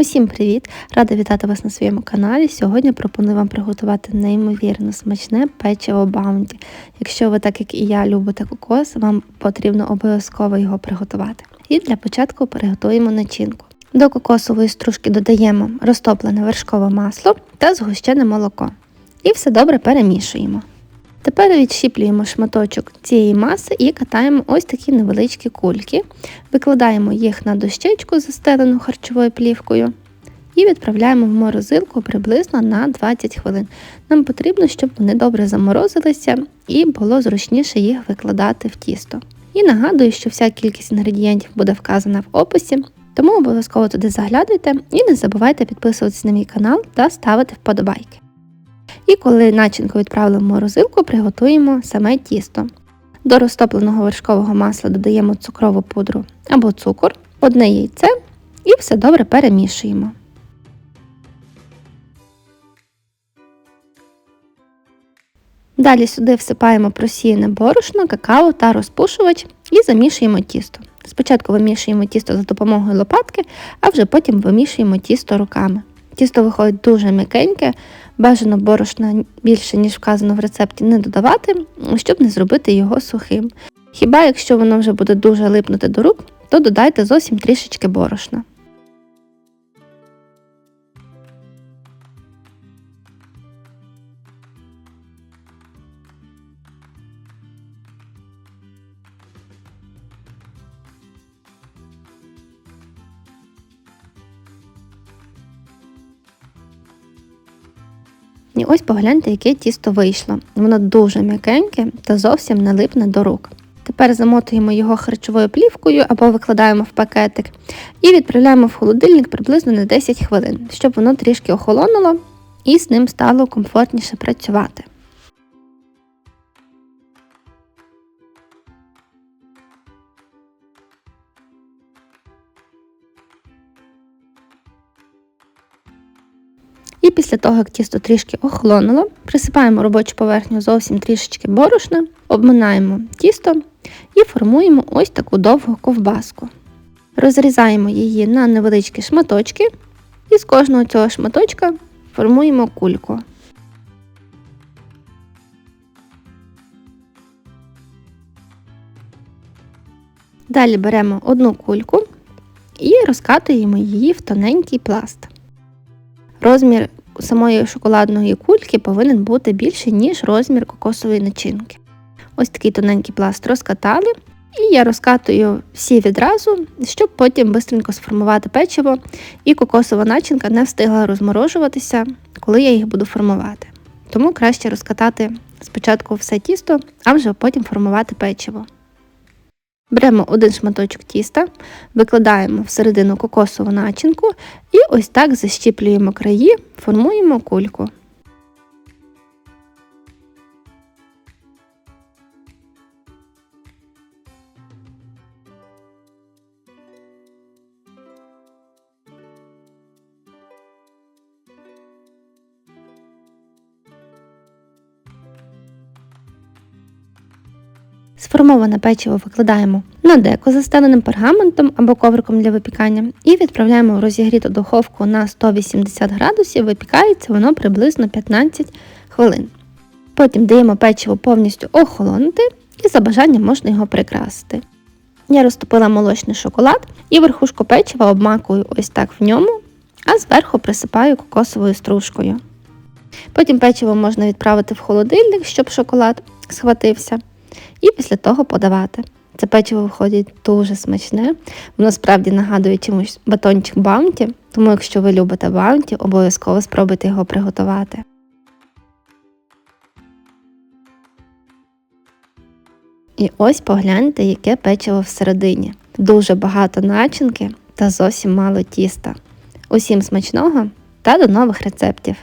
Усім привіт! Рада вітати вас на своєму каналі. Сьогодні пропоную вам приготувати неймовірно смачне печиво баунті. Якщо ви, так як і я, любите кокос, вам потрібно обов'язково його приготувати. І для початку приготуємо начинку. До кокосової стружки додаємо розтоплене вершкове масло та згущене молоко. І все добре перемішуємо. Тепер відщіплюємо шматочок цієї маси і катаємо ось такі невеличкі кульки, викладаємо їх на дощечку, застелену харчовою плівкою, і відправляємо в морозилку приблизно на 20 хвилин. Нам потрібно, щоб вони добре заморозилися і було зручніше їх викладати в тісто. І нагадую, що вся кількість інгредієнтів буде вказана в описі, тому обов'язково туди заглядуйте і не забувайте підписуватися на мій канал та ставити вподобайки. І коли начинку відправили в морозилку, приготуємо саме тісто. До розтопленого вершкового масла додаємо цукрову пудру або цукор, одне яйце і все добре перемішуємо. Далі сюди всипаємо просіяне борошно, какао та розпушувач і замішуємо тісто. Спочатку вимішуємо тісто за допомогою лопатки, а вже потім вимішуємо тісто руками. Тісто виходить дуже м'якеньке, бажано борошна більше, ніж вказано в рецепті, не додавати, щоб не зробити його сухим. Хіба якщо воно вже буде дуже липнути до рук, то додайте зовсім трішечки борошна. І ось погляньте, яке тісто вийшло. Воно дуже м'якеньке та зовсім не липне до рук. Тепер замотуємо його харчовою плівкою або викладаємо в пакетик і відправляємо в холодильник приблизно на 10 хвилин, щоб воно трішки охолонуло і з ним стало комфортніше працювати. І після того, як тісто трішки охолонуло, присипаємо робочу поверхню зовсім трішечки борошна, обминаємо тісто і формуємо ось таку довгу ковбаску. Розрізаємо її на невеличкі шматочки, і з кожного цього шматочка формуємо кульку. Далі беремо одну кульку і розкатуємо її в тоненький пласт. Розмір самої шоколадної кульки повинен бути більший, ніж розмір кокосової начинки. Ось такий тоненький пласт розкатали. І я розкатую всі відразу, щоб потім швидко сформувати печиво, і кокосова начинка не встигла розморожуватися, коли я їх буду формувати. Тому краще розкатати спочатку все тісто, а вже потім формувати печиво. Беремо один шматочок тіста, викладаємо всередину кокосову начинку і ось так защіплюємо краї, формуємо кульку. Сформоване печиво викладаємо на деко застеленим пергаментом або ковриком для випікання і відправляємо в розігріту духовку на 180 градусів, випікається воно приблизно 15 хвилин. Потім даємо печиво повністю охолонути і за бажанням можна його прикрасити. Я розтопила молочний шоколад і верхушку печива обмакую ось так в ньому, а зверху присипаю кокосовою стружкою. Потім печиво можна відправити в холодильник, щоб шоколад схватився і після того подавати. Це печиво виходить дуже смачне, воно справді нагадує чомусь батончик баунті, тому якщо ви любите баунті, обов'язково спробуйте його приготувати. І ось погляньте, яке печиво всередині. Дуже багато начинки та зовсім мало тіста. Усім смачного та до нових рецептів!